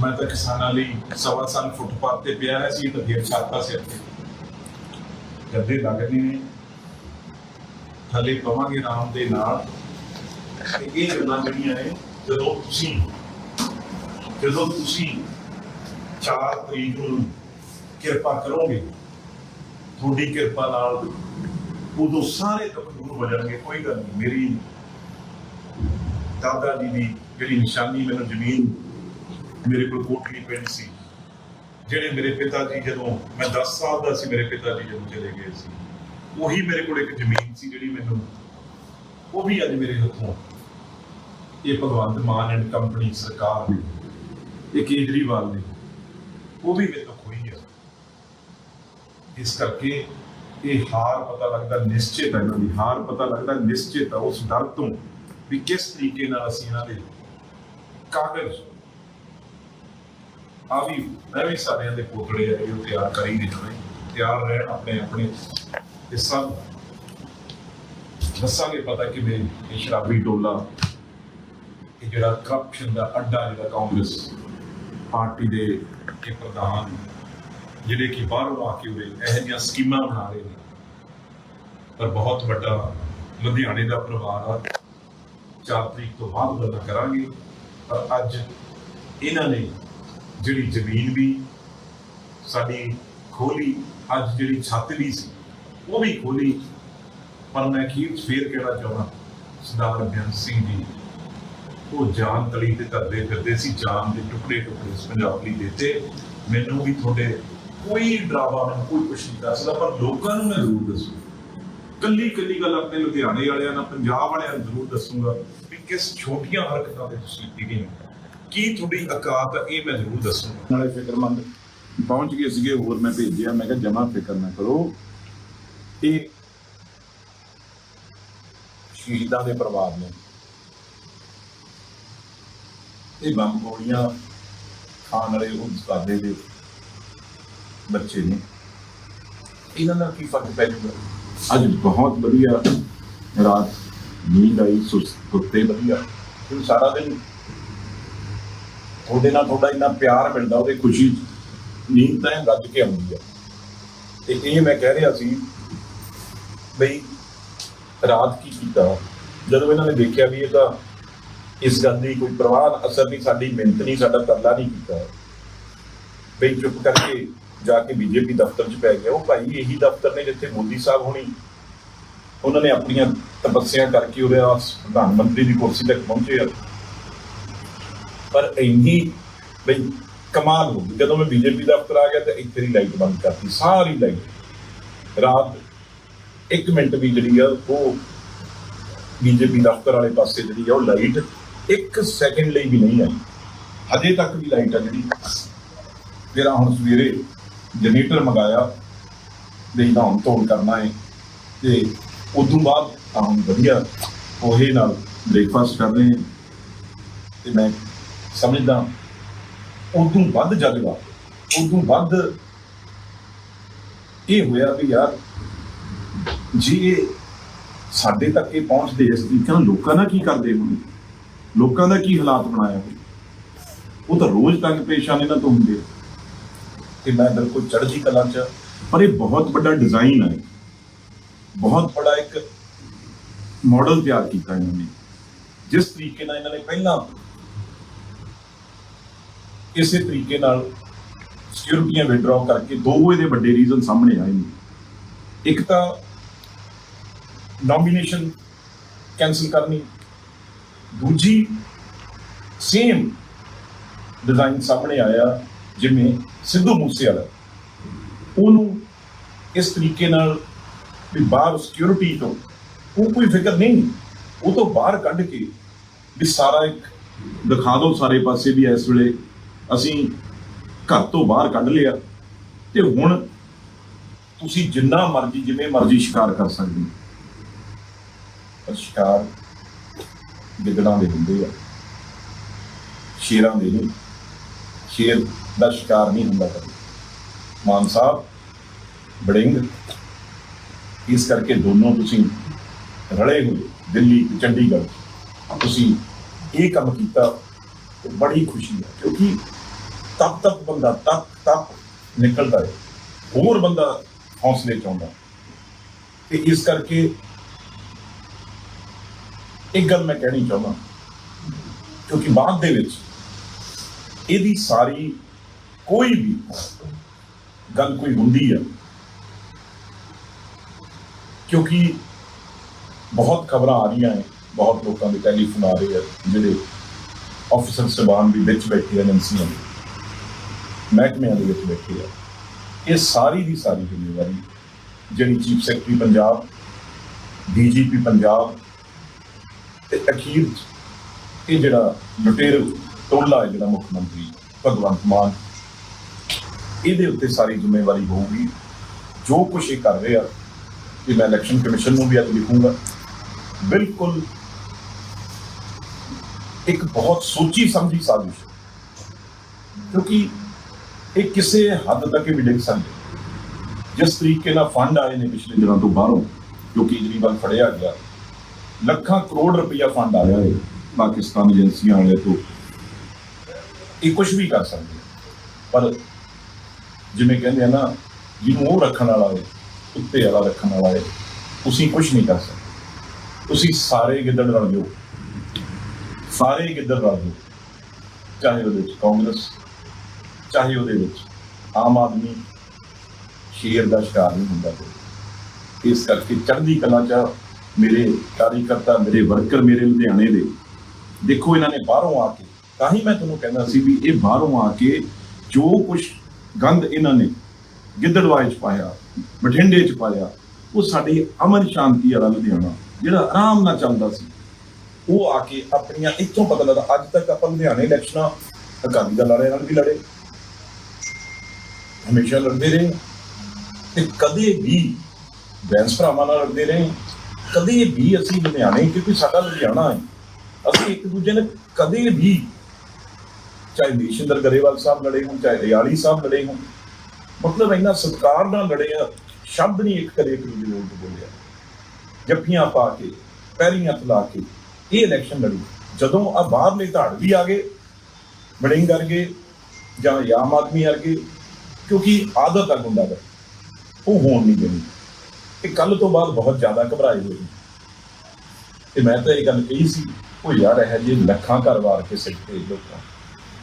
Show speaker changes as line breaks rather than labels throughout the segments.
ਮੈਂ ਤਾਂ ਕਿਸਾਨਾਂ ਲਈ ਸਵਾ ਸਾਲ ਫੁੱਟਪਾਥ ਤੇ ਪਿਆ ਹੈ ਸੀ ਤਾਂ ਫੇਰ ਛਾਤਾ ਸਿਰ ਤੇ। ਗੱਦੇ ਲੱਗਦੇ ਨੇ। ਥੱਲੇ ਪਵਾਂਗੇ ਆਰਾਮ ਦੇ ਨਾਲ। ਇਹ ਗੱਲਾਂ ਜਿਹੜੀਆਂ ਨੇ, ਜਦੋਂ ਤੁਸੀਂ ਜਦੋਂ ਤੁਸੀਂ 4 ਤਰੀਕ ਨੂੰ ਕਿਰਪਾ ਕਰੋਗੇ, ਤੁਹਾਡੀ ਕਿਰਪਾ ਨਾਲ ਉਦੋਂ ਸਾਰੇ ਦੁੱਖ ਦੂਰ ਹੋ ਜਾਣਗੇ, ਕੋਈ ਗੱਲ ਨਹੀਂ। ਮੇਰੀ ਦਾਦਾ ਜੀ ਦੀ ਜਿਹੜੀ ਨਿਸ਼ਾਨੀ ਮੈਨੂੰ ਜ਼ਮੀਨ ਮੇਰੇ ਕੋਲ ਕੋਠੀ ਪਿੰਡ ਸੀ। ਜਿਹੜੇ ਮੇਰੇ ਪਿਤਾ ਜੀ ਜਦੋਂ, ਮੈਂ 10 ਸਾਲ ਦਾ ਸੀ, ਮੇਰੇ ਪਿਤਾ ਜੀ ਜਦੋਂ ਚਲੇ ਗਏ ਸੀ। ਉਹੀ ਮੇਰੇ ਕੋਲ ਇੱਕ ਜ਼ਮੀਨ ਸੀ ਜਿਹੜੀ ਮੈਨੂੰ, ਉਹ ਵੀ ਅੱਜ ਮੇਰੇ ਹੱਥੋਂ। ਇਹ ਭਗਵੰਤ ਮਾਨ ਐਂਡ ਕੰਪਨੀ ਸਰਕਾਰ ਨੇ, ਇਹ ਕੇਜਰੀਵਾਲ ਨੇ, ਉਹ ਵੀ ਮੇਰੇ ਤੋਂ ਖੋਈ ਹੈ ਇਸ ਕਰਕੇ ਇਹ ਹਾਰ ਪਤਾ ਲੱਗਦਾ ਨਿਸ਼ਚਿਤ ਹੈ ਇਹਨਾਂ ਦੀ। ਹਾਰ ਪਤਾ ਲੱਗਦਾ ਨਿਸ਼ਚਿਤ ਹੈ ਉਸ ਡਰ ਤੋਂ ਵੀ ਕਿਸ ਤਰੀਕੇ ਨਾਲ ਅਸੀਂ ਇਹਨਾਂ ਦੇ ਕਾਗਜ਼ ਆ ਵੀ ਮੈਂ ਵੀ ਸਾਰਿਆਂ ਦੇ ਪੋਤੜੇ ਆ, ਇਹ ਤਿਆਰ ਕਰ ਹੀ ਰਹੇ ਨੇ ਤਿਆਰ ਰਹਿਣ ਆਪਣੇ ਆਪਣੇ ਇਹ ਸਭ ਦੱਸਾਂਗੇ ਪਤਾ ਕਿ ਵੀ ਇਹ ਸ਼ਰਾਬੀ ਟੋਲਾ ਇਹ ਜਿਹੜਾ ਕਰਪਸ਼ਨ ਦਾ ਅੱਡਾ ਜਿਹੜਾ ਕਾਂਗਰਸ ਪਾਰਟੀ ਦੇ ਇਹ ਪ੍ਰਧਾਨ, ਜਿਹੜੇ ਕਿ ਬਾਹਰੋਂ ਆ ਕੇ ਉਰੇ ਇਹੋ ਜਿਹੀਆਂ ਸਕੀਮਾਂ ਬਣਾ ਰਹੇ ਨੇ। ਪਰ ਬਹੁਤ ਵੱਡਾ ਲੁਧਿਆਣੇ ਦਾ ਪਰਿਵਾਰ ਆ। 4 ਤਰੀਕ ਤੋਂ ਬਾਅਦ ਗੱਲਾਂ ਕਰਾਂਗੇ। ਪਰ ਅੱਜ ਇਹਨਾਂ ਨੇ ਜਿਹੜੀ ਜ਼ਮੀਨ ਵੀ ਸਾਡੀ ਖੋਲੀ, ਅੱਜ ਜਿਹੜੀ ਛੱਤ ਵੀ ਸੀ, ਉਹ ਵੀ ਖੋਲੀ। ਪਰ ਮੈਂ ਕੀ 'ਚ ਫੇਰ ਕਹਿਣਾ ਚਾਹੁੰਦਾ, ਸਰਦਾਰ ਬੇਅੰਤ ਸਿੰਘ ਜੀ, ਉਹ ਜਾਨ ਤਲੀ ਤੇ ਧਰਦੇ ਫਿਰਦੇ ਸੀ, ਜਾਨ ਦੇ ਟੁਕੜੇ ਟੁਕੜੇ ਇਸ ਪੰਜਾਬ ਲਈ ਦਿੱਤੇ। ਮੈਨੂੰ ਵੀ ਤੁਹਾਡੇ ਕੋਈ ਡਰਾਵਾ, ਮੈਨੂੰ ਕੋਈ ਕੁਛ ਨਹੀਂ ਦੱਸਦਾ ਪਰ ਲੋਕਾਂ ਨੂੰ ਮੈਂ ਜ਼ਰੂਰ ਦੱਸੂ। ਕੱਲੀ ਕੱਲੀ ਗੱਲ ਆਪਣੇ ਲੁਧਿਆਣੇ ਵਾਲਿਆਂ ਨਾਲ, ਪੰਜਾਬ ਵਾਲਿਆਂ ਨੂੰ ਜ਼ਰੂਰ ਦੱਸੂਗਾ ਵੀ ਕਿਸ ਛੋਟੀਆਂ ਹਰਕਤਾਂ ਦੇ ਤੁਸੀਂ ਡਿਗੇ ਹੋ। ਕੀ ਤੁਹਾਡੀ ਔਕਾਤ ਹੈ ਇਹ ਮੈਂ ਜ਼ਰੂਰ ਦੱਸੂਗਾ
ਨਾਲੇ ਫਿਕਰਮੰਦ। ਪਹੁੰਚ ਗਏ ਸੀਗੇ, ਹੋਰ ਮੈਂ ਭੇਜਿਆ, ਮੈਂ ਕਿਹਾ ਜਮਾ ਫਿਕਰ ਨਾ ਕਰੋ। ਇਹ ਸ਼ਹੀਦਾਂ ਦੇ ਪਰਿਵਾਰ ਨੇ। ਇਹ ਬੰਬ ਗੋਲੀਆਂ ਖਾਣ ਵਾਲੇ ਉਹ ਸਾਦੇ ਦੇ ਬੱਚੇ ਨੇ। ਇਹਨਾਂ ਨਾਲ ਕੀ ਫ਼ਰਕ ਪੈ ਜਾਊਗਾ? ਅੱਜ ਬਹੁਤ ਵਧੀਆ ਰਾਤ, ਨੀਂਦ ਆਈ, ਸੁਸ, ਸੁੱਤੇ ਵਧੀਆ। ਕਿਉਂ ਸਾਰਾ ਦਿਨ ਉਹਦੇ ਨਾਲ ਤੁਹਾਡਾ ਇੰਨਾ ਪਿਆਰ ਮਿਲਦਾ, ਉਹਦੇ ਖੁਸ਼ੀ 'ਚ ਨੀਂਦ ਤਾਂ ਰੱਜ ਕੇ ਆਉਂਦੀ ਹੈ। ਤੇ ਇਹ ਮੈਂ ਕਹਿ ਰਿਹਾ ਸੀ ਬਈ ਰਾਤ ਕੀ ਕੀਤਾ? ਜਦੋਂ ਇਹਨਾਂ ਨੇ ਦੇਖਿਆ ਵੀ ਇਹ ਤਾਂ ਇਸ ਗੱਲ ਦੀ ਕੋਈ ਪ੍ਰਵਾਹ ਅਸਰ ਨਹੀਂ, ਸਾਡੀ ਮਿਹਨਤ ਨਹੀਂ, ਸਾਡਾ ਤਰਲਾ ਨਹੀਂ ਕੀਤਾ। ਬਈ ਚੁੱਪ ਕਰਕੇ ਜਾ ਕੇ ਬੀਜੇਪੀ ਦਫ਼ਤਰ 'ਚ ਪੈ ਗਿਆ ਉਹ ਭਾਈ ਇਹੀ ਦਫ਼ਤਰ ਨੇ ਜਿੱਥੇ ਮੋਦੀ ਸਾਹਿਬ ਹੋਣੀ। ਉਹਨਾਂ ਨੇ ਆਪਣੀਆਂ ਤਪੱਸਿਆ ਕਰਕੇ ਉਹਦੇ ਆ ਪ੍ਰਧਾਨ ਮੰਤਰੀ ਦੀ ਕੁਰਸੀ ਤੱਕ ਪਹੁੰਚੇ ਆ। ਪਰ ਇੰਨੀ ਬਈ ਕਮਾਲ ਹੋ ਗਈ। ਜਦੋਂ ਮੈਂ ਬੀਜੇਪੀ ਦਫ਼ਤਰ ਆ ਗਿਆ ਤਾਂ ਇੱਥੇ ਦੀ ਲਾਈਟ ਬੰਦ ਕਰਤੀ, ਸਾਰੀ ਲਾਈਟ। ਰਾਤ 1 ਮਿੰਟ ਵੀ ਜਿਹੜੀ ਆ, ਉਹ ਬੀਜੇਪੀ ਦਫ਼ਤਰ ਵਾਲੇ ਪਾਸੇ ਜਿਹੜੀ ਆ, ਉਹ ਲਾਈਟ 1 ਸੈਕਿੰਡ ਲਈ ਵੀ ਨਹੀਂ ਆਈ। ਹਜੇ ਤੱਕ ਵੀ ਲਾਈਟ ਆ ਜਿਹੜੀ। ਫਿਰ ਹੁਣ ਸਵੇਰੇ ਜਨਰੇਟਰ ਮੰਗਾਇਆ ਦੇ ਤਾਂ ਹੁਣ ਤੋੜ ਕਰਨਾ ਹੈ ਤੇ ਉਦੋਂ ਬਾਅਦ ਤਾਂ ਹੁਣ ਵਧੀਆ ਉਹੇ ਨਾਲ ਬ੍ਰੇਕਫਾਸਟ ਕਰ ਰਹੇ ਤੇ ਮੈਂ ਸਮਝਦਾ ਉਦੋਂ ਵੱਧ ਜਜ਼ਬਾ ਉਦੋਂ ਵੱਧ ਇਹ ਹੋਇਆ ਵੀ ਯਾਰ, ਜੀ ਸਾਡੇ ਤੱਕ ਇਹ ਪਹੁੰਚਦੇ ਇਸ ਤਰੀਕੇ ਨਾਲ ਲੋਕਾਂ ਨਾਲ ਕੀ ਕਰਦੇ ਹੋਣ? ਲੋਕਾਂ ਦਾ ਕੀ ਹਾਲਾਤ ਬਣਾਇਆ ਹੋਇਆ ਉਹ ਤਾਂ ਰੋਜ਼ ਤੰਗ ਪਰੇਸ਼ਾਨ ਇਹਨਾਂ ਤੋਂ ਹੁੰਦੇ ਆ। ਤੇ ਮੈਂ ਬਿਲਕੁਲ ਚੜ੍ਹਦੀ ਕਲਾ ਚ ਪਰ ਇਹ ਬਹੁਤ ਵੱਡਾ ਡਿਜ਼ਾਈਨ ਹੈ ਬਹੁਤ ਬੜਾ ਇੱਕ ਮਾਡਲ ਤਿਆਰ ਕੀਤਾ ਇਹਨਾਂ ਨੇ। ਜਿਸ ਤਰੀਕੇ ਨਾਲ ਇਹਨਾਂ ਨੇ ਪਹਿਲਾਂ ਇਸੇ ਤਰੀਕੇ ਨਾਲ ਸਿਕਿਉਰਿਟੀਆਂ ਵਿਡਰਾਅ ਕਰਕੇ ਦੋ ਇਹਦੇ ਵੱਡੇ ਰੀਜ਼ਨ ਸਾਹਮਣੇ ਆਏ ਨੇ। ਇੱਕ ਤਾਂ ਨੋਮੀਨੇਸ਼ਨ ਕੈਨਸਲ ਕਰਨੀ, ਦੂਜੀ ਸੇਮ ਡਿਜ਼ਾਈਨ ਸਾਹਮਣੇ ਆਇਆ ਜਿਵੇਂ ਸਿੱਧੂ ਮੂਸੇਵਾਲਾ। ਉਹਨੂੰ ਇਸ ਤਰੀਕੇ ਨਾਲ ਵੀ ਬਾਹਰ ਸਿਕਿਉਰਿਟੀ ਤੋਂ ਉਹ ਕੋਈ ਫਿਕਰ ਨਹੀਂ, ਉਹ ਤੋਂ ਬਾਹਰ ਕੱਢ ਕੇ ਵੀ ਸਾਰਾ ਇੱਕ ਦਿਖਾ ਦਿਓ ਸਾਰੇ ਪਾਸੇ ਵੀ ਇਸ ਵੇਲੇ ਅਸੀਂ ਘਰ ਤੋਂ ਬਾਹਰ ਕੱਢ ਲਿਆ ਤੇ ਹੁਣ ਤੁਸੀਂ ਜਿੰਨਾ ਮਰਜ਼ੀ, ਜਿਵੇਂ ਮਰਜ਼ੀ ਸ਼ਿਕਾਰ ਕਰ ਸਕਦੇ ਹੋ। ਪਰ ਸ਼ਿਕਾਰ ਗਿੱਦੜਾਂ ਦੇ ਹੁੰਦੇ ਆ, ਸ਼ੇਰਾਂ ਦੇ ਨਹੀਂ। ਸ਼ੇਰ ਦਾ ਸ਼ਿਕਾਰ ਨਹੀਂ ਹੁੰਦਾ ਕਦੇ। ਮਾਨ ਸਾਹਿਬ ਬੜਿੰਗ ਇਸ ਕਰਕੇ ਦੋਨੋਂ ਤੁਸੀਂ ਰਲੇ ਹੋਏ, ਦਿੱਲੀ ਤੇ ਚੰਡੀਗੜ੍ਹ। ਤੁਸੀਂ ਇਹ ਕੰਮ ਕੀਤਾ ਬੜੀ ਖੁਸ਼ੀ ਹੈ ਕਿਉਂਕਿ ਤਪ ਤੱਕ ਬੰਦਾ, ਤੱਕ ਤੱਕ ਨਿਕਲਦਾ ਹੈ। ਹੋਰ ਬੰਦਾ ਹੌਸਲੇ ਚ ਆਉਂਦਾ ਤੇ ਇਸ ਕਰਕੇ ਇੱਕ ਗੱਲ ਮੈਂ ਕਹਿਣੀ ਚਾਹੁੰਦਾ ਕਿਉਂਕਿ ਬਾਅਦ ਦੇ ਵਿੱਚ ਇਹਦੀ ਸਾਰੀ ਕੋਈ ਵੀ ਗੱਲ ਕੋਈ ਹੁੰਦੀ ਆ, ਕਿਉਂਕਿ ਬਹੁਤ ਖਬਰਾਂ ਆ ਰਹੀਆਂ ਹੈ ਬਹੁਤ ਲੋਕਾਂ ਦੇ ਟੈਲੀਫੋਨ ਆ ਰਹੇ ਆ, ਜਿਹੜੇ ਆਫੀਸਰ ਸਬਾਨ ਵੀ ਵਿੱਚ ਬੈਠੇ ਆ, ਏਜੰਸੀਆਂ ਦੇ। ਮਹਿਕਮਿਆਂ ਦੇ ਵਿੱਚ ਬੈਠੇ ਆ। ਇਹ ਸਾਰੀ ਦੀ ਸਾਰੀ ਜ਼ਿੰਮੇਵਾਰੀ ਜਿਹੜੀ chief secretary Punjab, DGP Punjab ਤੇ ਅਖੀਰ ਇਹ ਜਿਹੜਾ ਲੁਟੇਰ ਟੋਲਾ ਹੈ ਜਿਹੜਾ ਮੁੱਖ ਮੰਤਰੀ ਭਗਵੰਤ ਮਾਨ, ਇਹਦੇ ਉੱਤੇ ਸਾਰੀ ਜ਼ਿੰਮੇਵਾਰੀ ਹੋਊਗੀ। ਜੋ ਕੁਝ ਇਹ ਕਰ ਰਿਹਾ ਆ ਕਿ ਮੈਂ ਇਲੈਕਸ਼ਨ ਕਮਿਸ਼ਨ ਨੂੰ ਵੀ ਅੱਜ ਲਿਖੂੰਗਾ। ਬਿਲਕੁਲ ਇੱਕ ਬਹੁਤ ਸੋਚੀ ਸਮਝੀ ਸਾਜ਼ਿਸ਼। ਹੈ। ਕਿਉਂਕਿ ਇਹ ਕਿਸੇ ਹੱਦ ਤੱਕ ਵੀ ਡਿੱਗ ਸਕਦੇ। ਜਿਸ ਤਰੀਕੇ ਨਾਲ ਫੰਡ ਆਏ ਨੇ ਪਿਛਲੇ ਦਿਨਾਂ ਤੋਂ ਬਾਹਰੋਂ, ਜੋ ਕੇਜਰੀਵਾਲ ਫੜਿਆ ਗਿਆ, ਲੱਖਾਂ ਕਰੋੜ ਰੁਪਇਆ ਫੰਡ ਆਇਆ ਹੈ ਪਾਕਿਸਤਾਨ ਏਜੰਸੀਆਂ ਵਾਲੇ ਤੋਂ। ਇਹ ਕੁਝ ਵੀ ਕਰ ਸਕਦੇ ਪਰ ਜਿਵੇਂ ਕਹਿੰਦੇ ਆ ਨਾ, ਜਿਹਨੂੰ ਉਹ ਰੱਖਣ ਵਾਲਾ ਹੈ ਉੱਤੇ ਵਾਲਾ ਰੱਖਣ ਵਾਲਾ ਹੈ, ਤੁਸੀਂ ਕੁਝ ਨਹੀਂ ਕਰ ਸਕਦੇ। ਤੁਸੀਂ ਸਾਰੇ ਗਿੱਦੜ ਰਲ ਜਾਓ। ਸਾਰੇ ਗਿੱਦੜ ਰਲ ਜਾਓ। ਚਾਹੇ ਉਹਦੇ ਵਿੱਚ ਕਾਂਗਰਸ ਚਾਹੇ ਉਹਦੇ ਵਿੱਚ ਆਮ ਆਦਮੀ ਸ਼ੇਰ ਦਾ ਸ਼ਿਕਾਰ ਨਹੀਂ ਹੁੰਦਾ ਇਸ ਕਰਕੇ ਚੜ੍ਹਦੀ ਕਲਾ ਚ ਮੇਰੇ ਕਾਰਜਕਰਤਾ ਮੇਰੇ ਵਰਕਰ ਮੇਰੇ ਲੁਧਿਆਣੇ ਦੇ, ਦੇਖੋ ਇਹਨਾਂ ਨੇ ਬਾਹਰੋਂ ਆ ਕੇ, ਤਾਂ ਹੀ ਮੈਂ ਤੁਹਾਨੂੰ ਕਹਿੰਦਾ ਸੀ ਵੀ ਇਹ ਬਾਹਰੋਂ ਆ ਕੇ ਜੋ ਕੁਝ ਗੰਦ ਇਹਨਾਂ ਨੇ ਗਿੱਦੜਵਾਏ ਚ ਪਾਇਆ, ਬਠਿੰਡੇ ਚ ਪਾਇਆ, ਉਹ ਸਾਡੀ ਅਮਨ ਸ਼ਾਂਤੀ ਵਾਲਾ ਲੁਧਿਆਣਾ, ਜਿਹੜਾ ਆਰਾਮ ਨਾਲ ਚੱਲਦਾ ਸੀ, ਉਹ ਆ ਕੇ ਆਪਣੀਆਂ ਇੱਥੋਂ ਪਤਾ ਲੱਗਦਾ ਅੱਜ ਤੱਕ ਆਪਾਂ ਲੁਧਿਆਣੇ ਇਲੈਕਸ਼ਨਾਂ ਅਕਾਲੀ ਦਲ ਵਾਲਿਆਂ ਨਾਲ ਵੀ ਲੜੇ ਹਮੇਸ਼ਾ ਲੜਦੇ ਰਹੇ। ਤੇ ਕਦੇ ਵੀ ਬੈਂਸ ਭਰਾਵਾਂ ਨਾਲ ਲੜਦੇ ਰਹੇ। ਕਦੇ ਵੀ ਅਸੀਂ ਲੁਧਿਆਣੇ, ਕਿਉਂਕਿ ਸਾਡਾ ਲੁਧਿਆਣਾ ਹੈ, ਅਸੀਂ ਇੱਕ ਦੂਜੇ ਨਾਲ ਕਦੇ ਵੀ ਚਾਹੇ ਦੇਸ਼ਿੰਦਰ ਗਰੇਵਾਲ ਸਾਹਿਬ ਲੜੇ ਹੋਣ, ਚਾਹੇ ਰਿਆਲੀ ਸਾਹਿਬ ਲੜੇ ਹੋਣ, ਮਤਲਬ ਇੰਨਾ ਸਤਿਕਾਰ ਨਾਲ ਲੜੇ ਆ, ਸ਼ਬਦ ਨਹੀਂ ਇੱਕ ਕਦੇ ਇੱਕ ਦੂਜੇ ਨੂੰ ਬੋਲਿਆ। ਜੱਫੀਆਂ ਪਾ ਕੇ ਪੈਰੀਆਂ ਹੱਥ ਕੇ ਇਹ ਇਲੈਕਸ਼ਨ ਲੜੀ। ਜਦੋਂ ਆ ਬਾਹਰਲੇ ਧੜ ਵੀ ਆ ਗਏ ਬੜਿੰਗ ਕਰਕੇ ਜਾਂ ਆਮ ਆਦਮੀ ਕਰਕੇ ਕਿਉਂਕਿ ਆਦਤ ਆ ਗੁੰਡਾ ਦਾ। ਉਹ ਹੋਣ ਨਹੀਂ ਦੇਣੀ। ਇਹ ਕੱਲ ਤੋਂ ਬਾਅਦ ਬਹੁਤ ਜ਼ਿਆਦਾ ਘਬਰਾਏ ਹੋਏ ਨੇ। ਤੇ ਮੈਂ ਤਾਂ ਇਹ ਗੱਲ ਕਹੀ ਸੀ, ਉਹ ਯਾਰ ਇਹ ਜੇ ਲੱਖਾਂ ਘਰ ਵਾਰ ਕੇ ਸਿੱਖੇ ਲੋਕਾਂ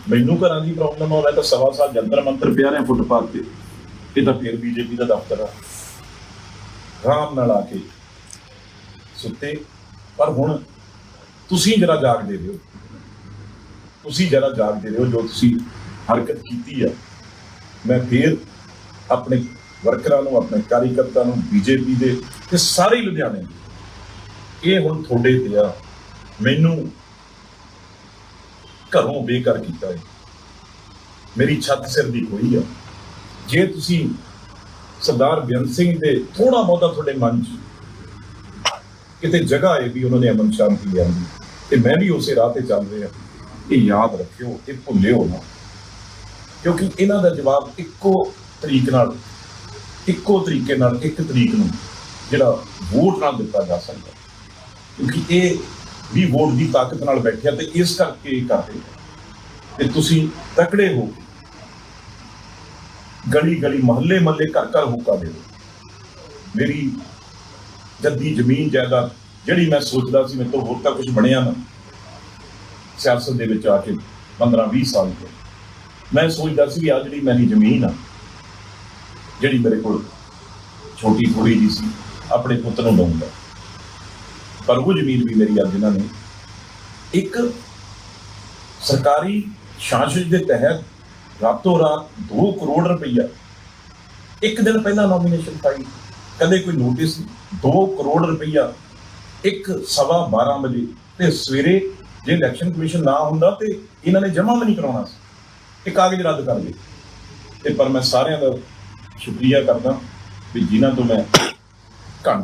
ਮੈਨੂੰ ਘਰਾਂ ਦੀ ਪ੍ਰੋਬਲਮ ਹੋ ਰਿਹਾ ਤਾਂ ਸਵਾ ਸਾਲ ਜੰਤਰ ਮੰਤਰ ਪਿਆ ਰਹੇ ਫੁੱਟਪਾਥ ਤੇ। ਇਹ ਤਾਂ ਫਿਰ ਬੀਜੇਪੀ ਦਾ ਦਫ਼ਤਰ ਆ। ਆਰਾਮ ਨਾਲ ਆ ਕੇ ਸੁੱਤੇ। ਪਰ ਹੁਣ ਤੁਸੀਂ ਜਰਾ ਜਾਗਦੇ ਰਹੋ। ਤੁਸੀਂ ਜਰਾ ਜਾਗਦੇ ਰਹੋ ਜੋ ਤੁਸੀਂ ਹਰਕਤ ਕੀਤੀ ਆ। ਮੈਂ ਫਿਰ ਆਪਣੇ ਵਰਕਰਾਂ ਨੂੰ ਆਪਣੇ ਕਾਰਜਕਰਤਾ ਨੂੰ ਬੀਜੇਪੀ ਦੇ ਤੇ ਸਾਰੇ ਲੁਧਿਆਣੇ ਨੂੰ, ਇਹ ਹੁਣ ਤੁਹਾਡੇ ਤੇ ਆ। ਮੈਨੂੰ ਘਰੋਂ ਬੇਘਰ ਕੀਤਾ ਹੈ ਮੇਰੀ ਛੱਤ ਸਿਰ ਦੀ ਕੋਈ ਆ। ਜੇ ਤੁਸੀਂ ਸਰਦਾਰ ਬੇਅੰਤ ਸਿੰਘ ਦੇ ਥੋੜਾ ਬਹੁਤਾ ਤੁਹਾਡੇ ਮਨ 'ਚ ਕਿਤੇ ਜਗ੍ਹਾ ਹੈ ਵੀ ਉਹਨਾਂ ਨੇ ਅਮਨ ਸ਼ਾਂਤੀ ਲਿਆਂਦੀ ਤੇ ਮੈਂ ਵੀ ਉਸੇ ਰਾਹ ਤੇ ਚੱਲ ਰਿਹਾ। ਇਹ ਯਾਦ ਰੱਖਿਓ ਇਹ ਭੁੱਲਿਓ ਨਾ। ਕਿਉਂਕਿ ਇਹਨਾਂ ਦਾ ਜਵਾਬ ਇੱਕੋ ਤਰੀਕ ਨਾਲ, ਇੱਕੋ ਤਰੀਕੇ ਨਾਲ, ਇੱਕ ਤਰੀਕ ਨੂੰ ਜਿਹੜਾ ਵੋਟ ਨਾਲ ਦਿੱਤਾ ਜਾ ਸਕਦਾ ਕਿਉਂਕਿ ਇਹ ਵੀ ਵੋਟ ਦੀ ਤਾਕਤ ਨਾਲ ਬੈਠਿਆ ਤੇ ਇਸ ਕਰਕੇ ਇਹ ਕਰਦੇ ਆ। ਤੇ ਤੁਸੀਂ ਤਕੜੇ ਹੋ ਗਲੀ ਗਲੀ ਮਹੱਲੇ ਮਹੱਲੇ ਘਰ ਘਰ ਹੁੱਕਾ ਦਿਓ ਮੇਰੀ ਜੱਦੀ ਜ਼ਮੀਨ ਜਾਇਦਾਦ ਜਿਹੜੀ ਮੈਂ ਸੋਚਦਾ ਸੀ ਮੇਰੇ ਤੋਂ ਹੋਰ ਤਾਂ ਕੁਝ ਬਣਿਆ ਨਾ, ਸਿਆਸਤ ਦੇ ਵਿੱਚ ਆ ਕੇ 15 20 ਸਾਲ ਤੋਂ ਮੈਂ ਸੋਚਦਾ ਸੀ ਆ ਜਿਹੜੀ ਮੇਰੀ ਜ਼ਮੀਨ ਆ, ਜਿਹੜੀ ਮੇਰੇ ਕੋਲ ਛੋਟੀ ਥੋੜੀ ਜੀ ਸੀ, ਆਪਣੇ ਪੁੱਤ ਨੂੰ ਦਊਂਗਾ। ਪਰ ਉਹ ਜ਼ਮੀਨ ਵੀ ਮੇਰੀ ਅੱਜ ਇਹਨਾਂ ਨੇ ਇੱਕ ਸਰਕਾਰੀ ਸ਼ਾਸਨ ਦੇ ਤਹਿਤ ਰਾਤੋਂ ਰਾਤ 2 ਕਰੋੜ ਰੁਪਈਆ ਇੱਕ ਦਿਨ ਪਹਿਲਾਂ ਨੋਮੀਨੇਸ਼ਨ ਪਾਈ। ਕਦੇ ਕੋਈ ਨੋਟਿਸ 2 ਕਰੋੜ ਰੁਪਈਆ ਇੱਕ ਸਵਾ 12 ਵਜੇ ਤੇ ਸਵੇਰੇ ਜੇ ਇਲੈਕਸ਼ਨ ਕਮਿਸ਼ਨ ਨਾ ਹੁੰਦਾ ਤੇ ਇਹਨਾਂ ਨੇ ਜਮ੍ਹਾਂ ਵੀ ਨਹੀਂ ਕਰਾਉਣਾ ਸੀ। ਇਹ ਕਾਗਜ਼ ਰੱਦ ਕਰ ਗਏ ਤੇ ਪਰ ਮੈਂ ਸਾਰਿਆਂ ਦਾ ਸ਼ੁਕਰੀਆ ਕਰਦਾ ਵੀ ਜਿਨ੍ਹਾਂ ਤੋਂ ਮੈਂ ਘੰਟੇ